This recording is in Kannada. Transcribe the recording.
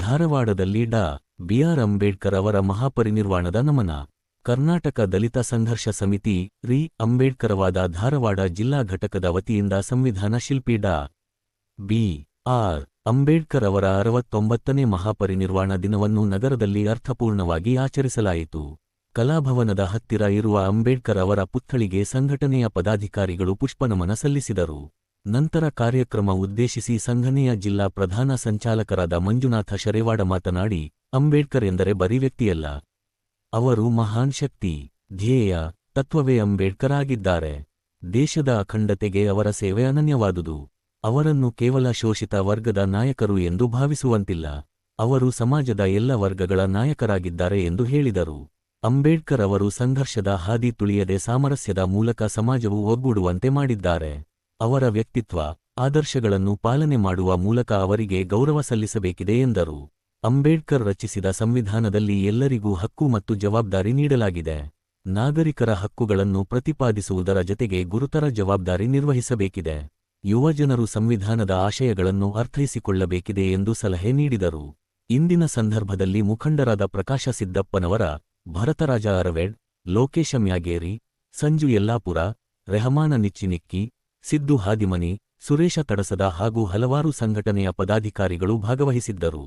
ಧಾರವಾಡದಲ್ಲಿ ಡಾ. ಬಿ ಆರ್ ಅಂಬೇಡ್ಕರ್ ಅವರ ಮಹಾಪರಿನಿರ್ವಾಣದ ನಮನ. ಕರ್ನಾಟಕ ದಲಿತ ಸಂಘರ್ಷ ಸಮಿತಿ ರಿ. ಅಂಬೇಡ್ಕರವಾದ ಧಾರವಾಡ ಜಿಲ್ಲಾ ಘಟಕದ ವತಿಯಿಂದ ಸಂವಿಧಾನ ಶಿಲ್ಪಿ ಡಾ. ಬಿ ಆರ್ ಅಂಬೇಡ್ಕರ್ ಅವರ ಅರವತ್ತೊಂಬತ್ತನೇ ಮಹಾಪರಿನಿರ್ವಾಣ ದಿನವನ್ನು ನಗರದಲ್ಲಿ ಅರ್ಥಪೂರ್ಣವಾಗಿ ಆಚರಿಸಲಾಯಿತು. ಕಲಾಭವನದ ಹತ್ತಿರ ಇರುವ ಅಂಬೇಡ್ಕರ್ ಅವರ ಪುತ್ಥಳಿಗೆ ಸಂಘಟನೆಯ ಪದಾಧಿಕಾರಿಗಳು ಪುಷ್ಪನಮನ ಸಲ್ಲಿಸಿದರು. ನಂತರ ಕಾರ್ಯಕ್ರಮ ಉದ್ದೇಶಿಸಿ ಸಂಘನೆಯ ಜಿಲ್ಲಾ ಪ್ರಧಾನ ಸಂಚಾಲಕರಾದ ಮಂಜುನಾಥ ಶರೇವಾಡ ಮಾತನಾಡಿ, ಅಂಬೇಡ್ಕರ್ ಎಂದರೆ ಬರೀ ವ್ಯಕ್ತಿಯಲ್ಲ. ಅವರು ಮಹಾನ್ ಶಕ್ತಿ, ಧ್ಯೇಯ, ತತ್ವವೇ ಅಂಬೇಡ್ಕರ್ ಆಗಿದ್ದಾರೆ ದೇಶದ ಅಖಂಡತೆಗೆ ಅವರ ಸೇವೆ ಅನನ್ಯವಾದುದು. ಅವರನ್ನು ಕೇವಲ ಶೋಷಿತ ವರ್ಗದ ನಾಯಕರು ಎಂದು ಭಾವಿಸುವಂತಿಲ್ಲ. ಅವರು ಸಮಾಜದ ಎಲ್ಲ ವರ್ಗಗಳ ನಾಯಕರಾಗಿದ್ದಾರೆ ಎಂದು ಹೇಳಿದರು. ಅಂಬೇಡ್ಕರ್ ಅವರು ಸಂಘರ್ಷದ ಹಾದಿ ತುಳಿಯದೆ ಸಾಮರಸ್ಯದ ಮೂಲಕ ಸಮಾಜವು ಒಗ್ಗೂಡುವಂತೆ ಮಾಡಿದ್ದಾರೆ. ಅವರ ವ್ಯಕ್ತಿತ್ವ, ಆದರ್ಶಗಳನ್ನು ಪಾಲನೆ ಮಾಡುವ ಮೂಲಕ ಅವರಿಗೆ ಗೌರವ ಸಲ್ಲಿಸಬೇಕಿದೆ ಎಂದರು. ಅಂಬೇಡ್ಕರ್ ರಚಿಸಿದ ಸಂವಿಧಾನದಲ್ಲಿ ಎಲ್ಲರಿಗೂ ಹಕ್ಕು ಮತ್ತು ಜವಾಬ್ದಾರಿ ನೀಡಲಾಗಿದೆ. ನಾಗರಿಕರ ಹಕ್ಕುಗಳನ್ನು ಪ್ರತಿಪಾದಿಸುವುದರ ಜತೆಗೆ ಗುರುತರ ಜವಾಬ್ದಾರಿ ನಿರ್ವಹಿಸಬೇಕಿದೆ. ಯುವಜನರು ಸಂವಿಧಾನದ ಆಶಯಗಳನ್ನು ಅರ್ಥೈಸಿಕೊಳ್ಳಬೇಕಿದೆ ಎಂದು ಸಲಹೆ ನೀಡಿದರು. ಇಂದಿನ ಸಂದರ್ಭದಲ್ಲಿ ಮುಖಂಡರಾದ ಪ್ರಕಾಶ ಸಿದ್ದಪ್ಪನವರ, ಭರತರಾಜ ಅರವೆಡ್, ಲೋಕೇಶ ಮ್ಯಾಗೇರಿ, ಸಂಜು ಯಲ್ಲಾಪುರ, ರೆಹಮಾನ ನಿಚ್ಚಿನಿಕ್ಕಿ ಸಿದ್ದು ಹಾದಿಮನಿ ಸುರೇಶ ತಡಸದ ಹಾಗೂ ಹಲವಾರು ಸಂಘಟನೆಯ ಪದಾಧಿಕಾರಿಗಳು ಭಾಗವಹಿಸಿದ್ದರು.